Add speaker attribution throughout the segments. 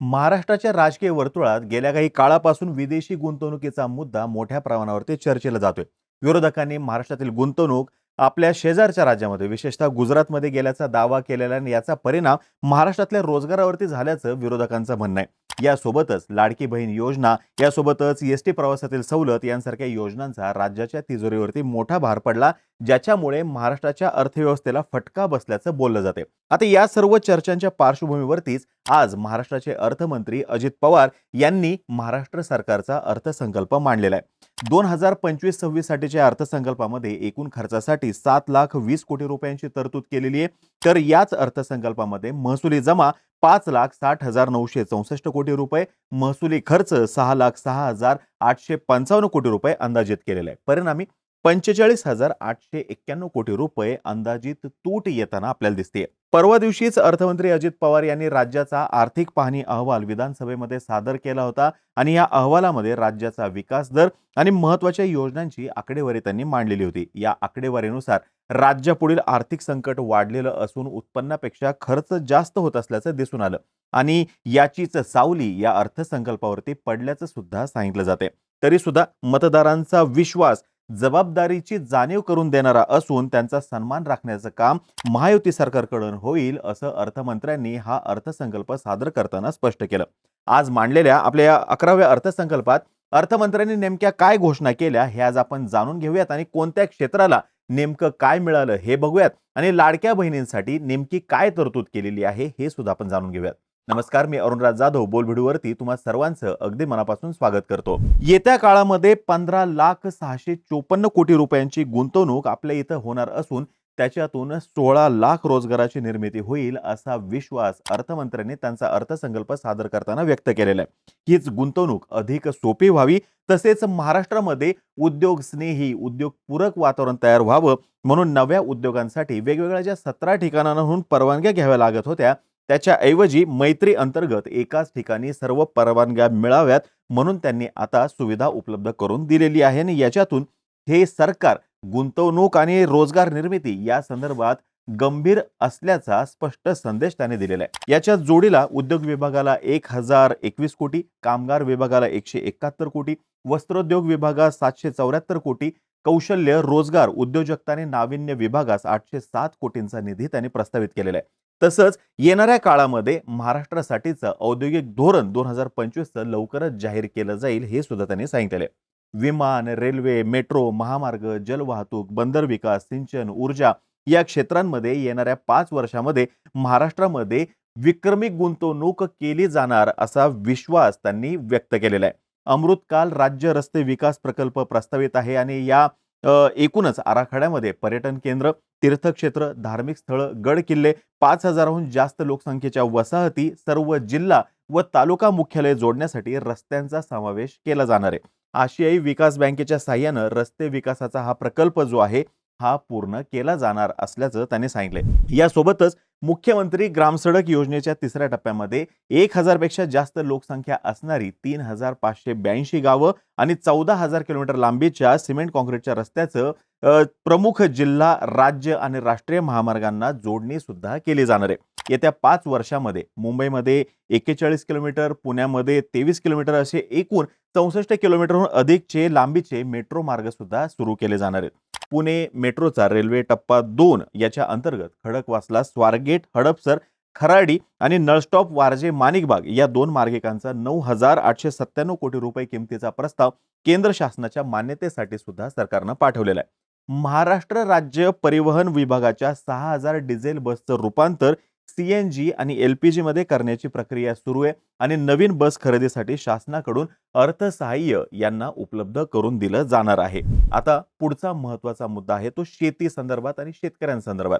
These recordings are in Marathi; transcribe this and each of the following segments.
Speaker 1: महाराष्ट्राच्या राजकीय वर्तुळात गेल्या काही काळापासून विदेशी गुंतवणुकीचा मुद्दा मोठ्या प्रमाणावरती चर्चेला जातोय. विरोधकांनी महाराष्ट्रातील गुंतवणूक आपल्या शेजारच्या राज्यामध्ये विशेषतः गुजरातमध्ये गेल्याचा दावा केलेला आणि याचा परिणाम महाराष्ट्रातल्या रोजगारावरती झाल्याचं विरोधकांचं म्हणणं आहे. यासोबतच लाडकी बहीण योजना यासोबतच एस टी प्रवासातील सवलत यांसारख्या योजनांचा राज्याच्या तिजोरीवरती मोठा भार पडला ज्याच्यामुळे महाराष्ट्राच्या अर्थव्यवस्थेला फटका बसल्याचं बोललं जाते आता या सर्व चर्चांच्या पार्श्वभूमीवरतीच आज महाराष्ट्राचे अर्थमंत्री अजित पवार यांनी महाराष्ट्र सरकारचा अर्थसंकल्प मांडलेला आहे. दोन हजार पंचवीस सव्वीस साठीच्या अर्थसंकल्पामध्ये एकूण खर्चासाठी सात लाख वीस कोटी रुपयांची तरतूद केलेली आहे. तर याच अर्थसंकल्पामध्ये महसुली जमा पाच लाख साठ हजार नऊशे चौसष्ट कोटी रुपये महसुली खर्च सहा लाख सहा हजार आठशे पंचावन्न कोटी रुपये अंदाजित केलेला आहे परिणामी पंचेचाळीस हजार आठशे एक्क्याण्णव कोटी रुपये अंदाजित तूट येताना आपल्याला दिसते परवा दिवशीच अर्थमंत्री अजित पवार यांनी राज्याचा आर्थिक पाहणी अहवाल विधानसभेमध्ये सादर केला होता आणि या अहवालामध्ये राज्याचा विकास दर आणि महत्त्वाच्या योजनांची आकडेवारी त्यांनी मांडलेली होती. या आकडेवारीनुसार राज्यापुढील आर्थिक संकट वाढलेलं असून उत्पन्नापेक्षा खर्च जास्त होत असल्याचं दिसून आलं आणि याचीच सावली या अर्थसंकल्पावरती पडल्याचं सुद्धा सांगितलं जाते. तरी सुद्धा मतदारांचा विश्वास जबाबदारीची जाणीव करून देणारा असून त्यांचा सन्मान राखण्याचं काम महायुती सरकारकडून होईल असं अर्थमंत्र्यांनी हा अर्थसंकल्प सादर करताना स्पष्ट केलं. आज मांडलेल्या आपल्या या अकराव्या अर्थसंकल्पात अर्थमंत्र्यांनी नेमक्या काय घोषणा केल्या हे आज आपण जाणून घेऊयात आणि कोणत्या क्षेत्राला नेमकं काय मिळालं हे बघूयात आणि लाडक्या बहिणींसाठी नेमकी काय तरतूद केलेली आहे हे सुद्धा आपण जाणून घेऊयात. नमस्कार मी अरुणराज जाधव. बोलभिडूवरती तुम्हा सर्वांचं अगदी मनापासून स्वागत करतो. येत्या काळामध्ये पंधरा लाख सहाशे चोपन्न कोटी रुपयांची गुंतवणूक आपल्या इथं होणार असून त्याच्यातून सोळा लाख रोजगाराची निर्मिती होईल असा विश्वास अर्थमंत्र्यांनी त्यांचा अर्थसंकल्प सादर करताना व्यक्त केलेला आहे. हीच गुंतवणूक अधिक सोपी व्हावी तसेच महाराष्ट्रामध्ये उद्योग स्नेही उद्योग पूरक वातावरण तयार व्हावं म्हणून नव्या उद्योगांसाठी वेगवेगळ्या ज्या सतरा ठिकाणांहून परवानग्या घ्याव्या लागत होत्या त्याच्याऐवजी मैत्री अंतर्गत एकाच ठिकाणी सर्व परवानग्या मिळाव्यात म्हणून त्यांनी आता सुविधा उपलब्ध करून दिलेली आहे आणि याच्यातून हे सरकार गुंतवणूक आणि रोजगार निर्मिती या संदर्भात गंभीर असल्याचा स्पष्ट संदेश त्याने दिलेला आहे. याच्या जोडीला उद्योग विभागाला एक हजार एकवीस कोटी कामगार विभागाला एकशे एकाहत्तर कोटी वस्त्रोद्योग विभागास सातशे चौऱ्याहत्तर कोटी कौशल्य रोजगार उद्योजकता आणि नाविन्य विभागास आठशे सात कोटींचा निधी त्यांनी प्रस्तावित केलेला आहे. तसंच येणाऱ्या काळामध्ये महाराष्ट्रासाठीचं औद्योगिक धोरण दोन हजार पंचवीसचं लवकरच जाहीर केलं जाईल हे सुद्धा त्यांनी सांगितले विमान रेल्वे मेट्रो महामार्ग जलवाहतूक बंदर विकास सिंचन ऊर्जा या क्षेत्रांमध्ये येणाऱ्या पाच वर्षामध्ये महाराष्ट्रामध्ये विक्रमी गुंतवणूक केली जाणार असा विश्वास त्यांनी व्यक्त केलेला आहे. अमृतकाल राज्य रस्ते विकास प्रकल्प प्रस्तावित आहे आणि या एकूणच आराखड्यामध्ये पर्यटन केंद्र तीर्थक्षेत्र धार्मिक स्थळं गड किल्ले पाच हजाराहून जास्त लोकसंख्येच्या वसाहती सर्व जिल्हा व तालुका मुख्यालय जोडण्यासाठी रस्त्यांचा समावेश केला जाणार आहे. आशियाई विकास बँकेच्या साह्यानं रस्ते विकासाचा हा प्रकल्प जो आहे हा पूर्ण केला जाणार असल्याचं त्यांनी सांगितलंय. यासोबतच मुख्यमंत्री ग्रामसडक योजनेच्या तिसऱ्या टप्प्यामध्ये एक हजारपेक्षा जास्त लोकसंख्या असणारी तीन हजार पाचशे ब्याऐंशी गावं आणि चौदा हजार किलोमीटर लांबीच्या सिमेंट कॉन्क्रीटच्या रस्त्याचं प्रमुख जिल्हा राज्य आणि राष्ट्रीय महामार्गांना जोडणी सुद्धा केली जाणार आहे. येत्या पाच वर्षामध्ये मुंबईमध्ये एक्केचाळीस किलोमीटर पुण्यामध्ये तेवीस किलोमीटर असे एकूण चौसष्ट किलोमीटरहून अधिकचे लांबीचे मेट्रो मार्ग सुद्धा सुरू केले जाणार आहेत. पुणे मेट्रोचा रेल्वे टप्पा दोन याच्या अंतर्गत खडकवासला स्वारगेट हडपसर खराडी आणि नळस्टॉप वारजे माणिकबाग या दोन मार्गिकांचा नऊ हजार आठशे सत्त्याण्णव कोटी रुपये किमतीचा प्रस्ताव केंद्र शासनाच्या मान्यतेसाठी सुद्धा सरकारनं पाठवलेला आहे. महाराष्ट्र राज्य परिवहन विभागाच्या सहा हजार डिझेल बसचं रूपांतर सी एन जी आणि एल पी जीमध्ये करण्याची प्रक्रिया सुरू आहे आणि नवीन बस खरेदीसाठी शासनाकडून अर्थसहाय्य यांना उपलब्ध करून दिलं जाणार आहे. आता पुढचा महत्त्वाचा मुद्दा आहे तो शेती संदर्भात आणि शेतकऱ्यांसंदर्भात.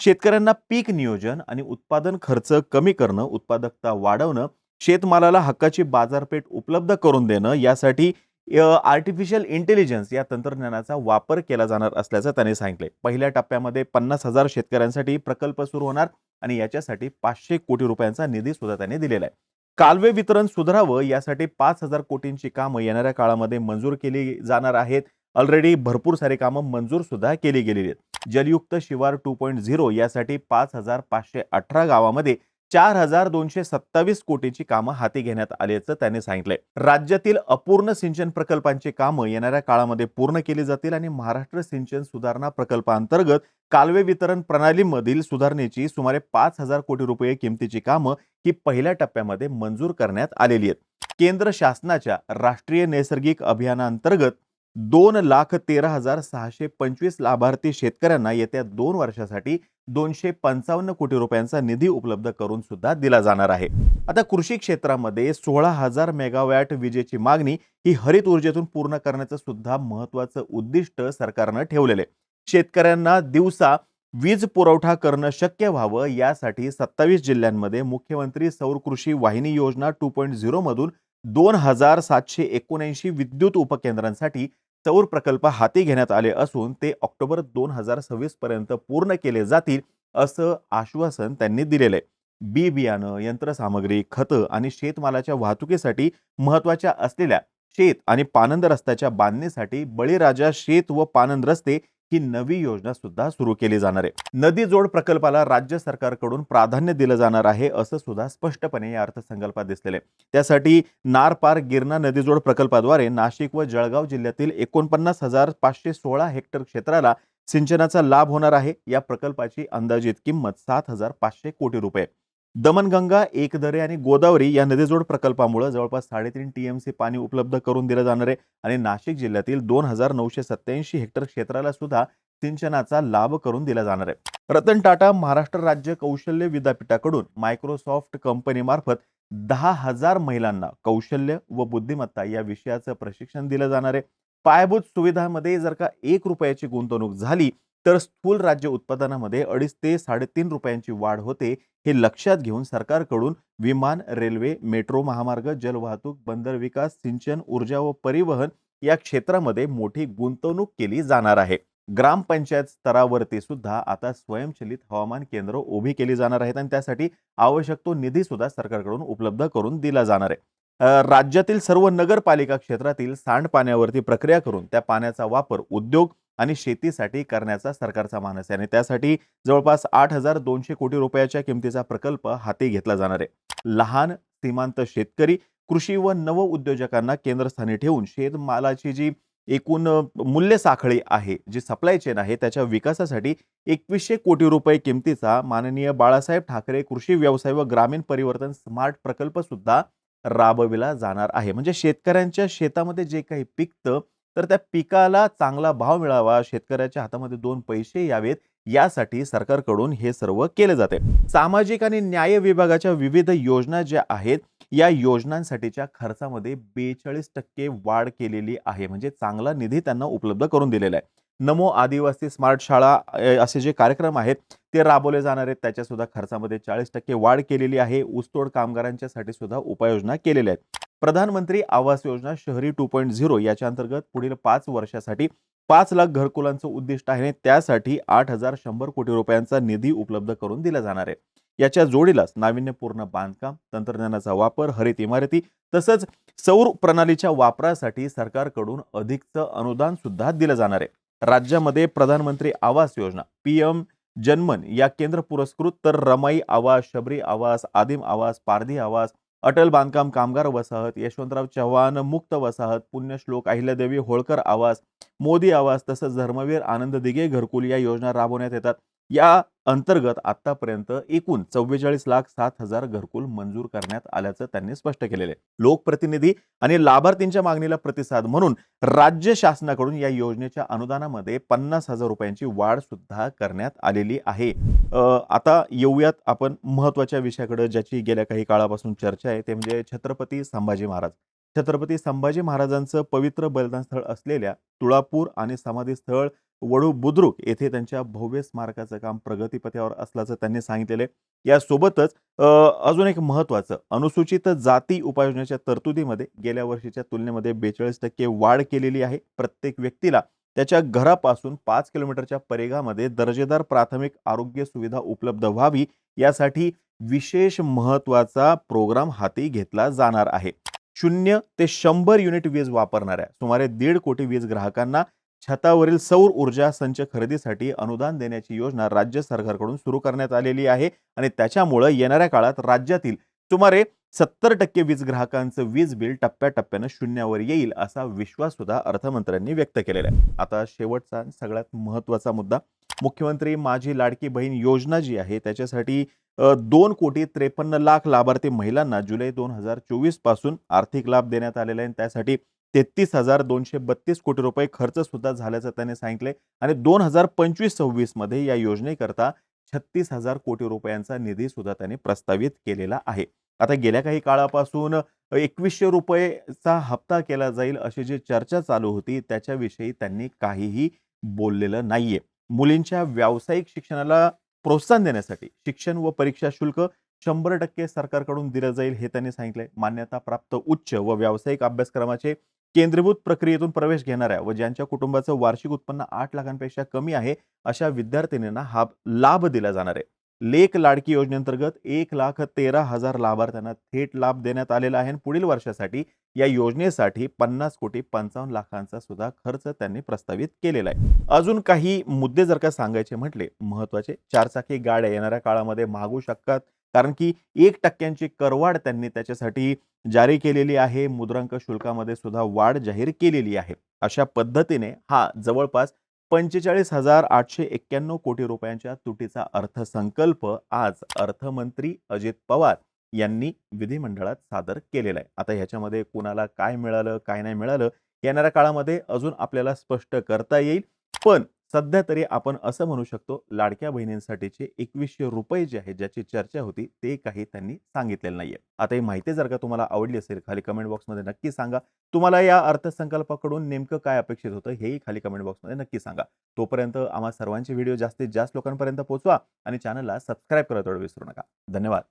Speaker 1: शेतकऱ्यांना पीक नियोजन आणि उत्पादन खर्च कमी करणं उत्पादकता वाढवणं शेतमालाला हक्काची बाजारपेठ उपलब्ध करून देणं यासाठी आर्टिफिशियल इंटेलिजन्स या तंत्रज्ञानाचा वापर केला जाणार असल्याचं त्यांनी सांगितले पहिल्या टप्प्यामध्ये पन्नास हजार शेतकऱ्यांसाठी प्रकल्प सुरू होणार आणि याच्यासाठी पाचशे कोटी रुपयांचा निधी सुद्धा त्यांनी दिलेला आहे कालवे वितरण सुधारावं यासाठी पाच हजार कोटींची कामं येणाऱ्या काळामध्ये मंजूर केली जाणार आहेत. ऑलरेडी भरपूर सारी कामं मंजूर सुद्धा केली गेलेली आहेत. जलयुक्त शिवार टू पॉईंट झिरो यासाठी पाच हजार पाचशे अठरा गावामध्ये चार हजार दोनशे सत्तावीस कोटीची कामं हाती घेण्यात आल्याचं त्यांनी सांगितलंय. राज्यातील अपूर्ण सिंचन प्रकल्पांची कामं येणाऱ्या काळामध्ये पूर्ण केली जातील आणि महाराष्ट्र सिंचन सुधारणा प्रकल्पांतर्गत कालवे वितरण प्रणालीमधील सुधारणेची सुमारे पाच हजार कोटी रुपये किमतीची कामं ही पहिल्या टप्प्यामध्ये मंजूर करण्यात आलेली आहेत. केंद्र शासनाच्या राष्ट्रीय नैसर्गिक अभियानांतर्गत दोन लाख तेरा हजार सहाशे पंचवीस लाभार्थी शेतकऱ्यांना येत्या दोन वर्षासाठी दोनशे पंचावन्न कोटी रुपयांचा निधी उपलब्ध करून सुद्धा दिला जाणार आहे. आता कृषी क्षेत्रामध्ये सोळा हजार मेगावॅट विजेची मागणी ही हरित ऊर्जेतून पूर्ण करण्याचं सुद्धा महत्वाचं उद्दिष्ट सरकारनं ठेवलेले शेतकऱ्यांना दिवसा वीज पुरवठा करणं शक्य व्हावं यासाठी सत्तावीस जिल्ह्यांमध्ये मुख्यमंत्री सौर कृषी वाहिनी योजना टू पॉईंट झिरोमधून दोन हजार सातशे एकोणऐंशी विद्युत उपकेंद्रांसाठी सौर प्रकल्प हाती घेण्यात आले असून ते ऑक्टोबर दोन हजार सव्वीस पर्यंत पूर्ण केले जातील असं आश्वासन त्यांनी दिलेलं आहे. बी बियाणं यंत्रसामग्री खतं आणि शेतमालाच्या वाहतुकीसाठी महत्त्वाच्या असलेल्या शेत आणि पानंद रस्त्याच्या बांधणीसाठी बळीराजा शेत व पानंद रस्ते ही नवी योजना सुद्धा सुरू केली जाणार आहे. नदी जोड प्रकल्पाला राज्य सरकारकडून प्राधान्य दिलं जाणार आहे असं सुद्धा स्पष्टपणे या अर्थसंकल्पात दिसलेलं आहे. त्यासाठी नार पार गिरणा नदी जोड प्रकल्पाद्वारे नाशिक व जळगाव जिल्ह्यातील एकोणपन्नास हजार पाचशे सोळा हेक्टर क्षेत्राला सिंचनाचा लाभ होणार आहे. या प्रकल्पाची अंदाजित किंमत सात हजार पाचशे कोटी रुपये दमनगंगा एकदरे आणि गोदावरी या नदीजोड प्रकल्पामुळे जवळपास साडेतीन टीएमसी पाणी उपलब्ध करून दिलं जाणार आहे आणि नाशिक जिल्ह्यातील दोन हजार नऊशे सत्त्याऐंशी हेक्टर क्षेत्राला सुद्धा सिंचनाचा लाभ करून दिला जाणार आहे. रतन टाटा महाराष्ट्र राज्य कौशल्य विद्यापीठाकडून मायक्रोसॉफ्ट कंपनीमार्फत दहा हजार महिलांना कौशल्य व बुद्धिमत्ता या विषयाचं प्रशिक्षण दिलं जाणार आहे. पायाभूत सुविधांमध्ये जर का एक रुपयाची गुंतवणूक झाली तर स्थूल राज्य उत्पादनामध्ये अडीच ते साडेतीन रुपयांची वाढ होते हे लक्षात घेऊन सरकारकडून विमान रेल्वे मेट्रो महामार्ग जलवाहतूक बंदर विकास सिंचन ऊर्जा व परिवहन या क्षेत्रामध्ये मोठी गुंतवणूक केली जाणार आहे. ग्रामपंचायत स्तरावरती सुद्धा आता स्वयंचलित हवामान केंद्र उभी केली जाणार आहेत आणि त्यासाठी आवश्यक तो निधी सुद्धा सरकारकडून उपलब्ध करून दिला जाणार आहे. राज्यातील सर्व नगरपालिका क्षेत्रातील सांडपाण्यावरती प्रक्रिया करून त्या पाण्याचा वापर उद्योग आणि शेतीसाठी करण्याचा सरकारचा मानस आहे. आणि त्यासाठी जवळपास आठ हजार दोनशे कोटी रुपयाच्या किमतीचा प्रकल्प हाती घेतला जाणार आहे. लहान सीमांत शेतकरी कृषी व नव उद्योजकांना केंद्रस्थानी ठेवून शेतमालाची जी एकूण मूल्य साखळी आहे जी सप्लाय चेन आहे त्याच्या विकासासाठी एकवीसशे कोटी रुपये किमतीचा माननीय बाळासाहेब ठाकरे कृषी व्यवसाय व ग्रामीण परिवर्तन स्मार्ट प्रकल्प सुद्धा राबविला जाणार आहे. म्हणजे शेतकऱ्यांच्या शेतामध्ये जे काही पिकतं तर त्या पिकाला चांगला भाव मिळावा. शेतकऱ्याच्या हातामध्ये दोन पैसे यावेत यासाठी सरकारकडून हे सर्व केले जाते. सामाजिक आणि न्याय विभागाच्या विविध योजना ज्या आहेत या योजनांसाठीच्या खर्चामध्ये बेचाळीस टक्के वाढ केलेली आहे. म्हणजे चांगला निधी त्यांना उपलब्ध करून दिलेला आहे. नमो आदिवासी स्मार्ट शाळा असे जे कार्यक्रम आहेत ते राबवले जाणार आहेत. त्याच्यासुद्धा खर्चामध्ये चाळीस टक्के वाढ केलेली आहे. ऊसतोड कामगारांच्यासाठी सुद्धा उपाययोजना केलेल्या आहेत. प्रधानमंत्री आवास योजना शहरी टू पॉईंट झिरो याच्या अंतर्गत पुढील पाच वर्षासाठी पाच लाख घरकुलांचं उद्दिष्ट आहे. आणि त्यासाठी आठ हजार शंभर कोटी रुपयांचा निधी उपलब्ध करून दिला जाणार आहे. याच्या जोडीलाच नाविन्यपूर्ण बांधकाम तंत्रज्ञानाचा वापर हरित इमारती तसंच सौर प्रणालीच्या वापरासाठी सरकारकडून अधिकचं अनुदान सुद्धा दिलं जाणार आहे. राज्यामध्ये प्रधानमंत्री आवास योजना पी एम जनमन या केंद्र पुरस्कृत तर रमाई आवास शबरी आवास आदिम आवास पारधी आवास अटल बांधकाम कामगार वसाहत यशवंतराव चव्हाण मुक्त वसाहत पुण्यश्लोक अहिल्यादेवी होळकर आवास मोदी आवास तसंच धर्मवीर आनंद दिघे घरकुल या योजना राबवण्यात येतात. या अंतर्गत आतापर्यंत एकूण चव्वेचाळीस लाख सात हजार घरकुल मंजूर करण्यात आल्याचं त्यांनी स्पष्ट केलेलं आहे. लोकप्रतिनिधी आणि लाभार्थींच्या मागणीला प्रतिसाद म्हणून राज्य शासनाकडून या योजनेच्या अनुदानामध्ये पन्नास हजार रुपयांची वाढ सुद्धा करण्यात आलेली आहे. आता येऊयात आपण महत्त्वाच्या विषयाकडे ज्याची गेल्या काही काळापासून चर्चा आहे ते म्हणजे छत्रपती संभाजी महाराज. छत्रपती संभाजी महाराजांचं पवित्र बलिदानस्थळ असलेल्या तुळापूर आणि समाधीस्थळ वडू बुद्रुक येथे त्यांच्या भव्य स्मारकाचं काम प्रगतीपथावर असल्याचं त्यांनी सांगितलेलं आहे. यासोबतच अजून एक महत्वाचं अनुसूचित जाती उपाययोजनेच्या तरतुदीमध्ये गेल्या वर्षीच्या तुलनेमध्ये बेचाळीस टक्के वाढ केलेली आहे. प्रत्येक व्यक्तीला त्याच्या घरापासून पाच किलोमीटरच्या परिघामध्ये दर्जेदार प्राथमिक आरोग्य सुविधा उपलब्ध व्हावी यासाठी विशेष महत्त्वाचा प्रोग्राम हाती घेतला जाणार आहे. शून्य ते शंभर युनिट वीज वापरणाऱ्या सुमारे दीड कोटी वीज ग्राहकांना छतावरील सौर ऊर्जा संच खरेदीसाठी अनुदान देण्याची योजना राज्य सरकारकडून सुरू करण्यात आलेली आहे आणि त्याच्यामुळं येणाऱ्या काळात राज्यातील सुमारे सत्तर टक्के वीज ग्राहकांचं वीज बिल टप्प्याटप्प्यानं शून्यावर येईल असा विश्वास सुद्धा अर्थमंत्र्यांनी व्यक्त केलेला आहे. आता शेवटचा सगळ्यात महत्त्वाचा मुद्दा मुख्यमंत्री माझी लाडकी बहीण योजना जी आहे त्याच्यासाठी दोन कोटी त्रेपन्न लाख लाभार्थी महिलांना जुलै दोन हजार चोवीसपासून आर्थिक लाभ देण्यात आलेला आहे. आणि त्यासाठी तेहतीस हजार दोनशे बत्तीस कोटी रुपये खर्च सुद्धा झाल्याचं त्यांनी सांगितले आणि दोन हजार पंचवीस सव्वीसमध्ये या योजनेकरता छत्तीस हजार कोटी रुपयांचा निधी सुद्धा त्यांनी प्रस्तावित केलेला आहे. आता गेल्या काही काळापासून एकवीसशे रुपयेचा हप्ता केला जाईल अशी जी चर्चा चालू होती त्याच्याविषयी त्यांनी काहीही बोललेलं नाहीये. मुलींच्या व्यावसायिक शिक्षणाला प्रोत्साहन देण्यासाठी शिक्षण व परीक्षा शुल्क शंभर टक्के सरकारकडून दिलं जाईल हे त्यांनी सांगितलंय. मान्यता प्राप्त उच्च व व्यावसायिक अभ्यासक्रमाचे केंद्रीभूत प्रक्रियेतून प्रवेश घेणाऱ्या व ज्यांच्या कुटुंबाचं वार्षिक उत्पन्न आठ लाखांपेक्षा कमी आहे अशा विद्यार्थिनींना हा लाभ दिला जाणार आहे. लेख लाडकी योजनेअंतर्गत एक लाख तेरा हजार लाभार्थ्यांना थेट लाभ देण्यात आलेला आहे आणि पुढील वर्षासाठी या योजनेसाठी पन्नास कोटी पंचावन्न लाखांचा सुद्धा खर्च त्यांनी प्रस्तावित केलेला आहे. अजून काही मुद्दे जर का सांगायचे म्हटले महत्त्वाचे चारचाकी गाड्या येणाऱ्या काळामध्ये मागू शकतात. कारण की एक टक्क्यांची करवाढ त्यांनी त्याच्यासाठी जारी केलेली आहे. मुद्रांक शुल्कामध्ये सुद्धा वाढ जाहीर केलेली आहे. अशा पद्धतीने हा जवळपास पंचेचाळीस हजार आठशे एक्क्याण्णव कोटी रुपयांच्या तुटीचा अर्थसंकल्प आज अर्थमंत्री अजित पवार यांनी विधिमंडळात सादर केलेला आहे. आता ह्याच्यामध्ये कुणाला काय मिळालं काय नाही मिळालं येणाऱ्या काळामध्ये अजून आपल्याला स्पष्ट करता येईल. पण सध्या तरी आपण असं म्हणू शकतो लाडक्या बहिणींसाठीचे एकवीसशे रुपये जे आहे ज्याची चर्चा होती ते काही त्यांनी सांगितलेलं नाहीये. आता ही माहिती जर का तुम्हाला आवडली असेल खाली कमेंट बॉक्समध्ये नक्की सांगा. तुम्हाला या अर्थसंकल्पाकडून नेमकं काय अपेक्षित होतं हेही खाली कमेंट बॉक्समध्ये नक्की सांगा. तोपर्यंत आम्हा सर्वांचे व्हिडिओ जास्तीत जास्त लोकांपर्यंत पोहोचवा आणि चॅनलला सबस्क्राईब करायला विसरू नका. धन्यवाद.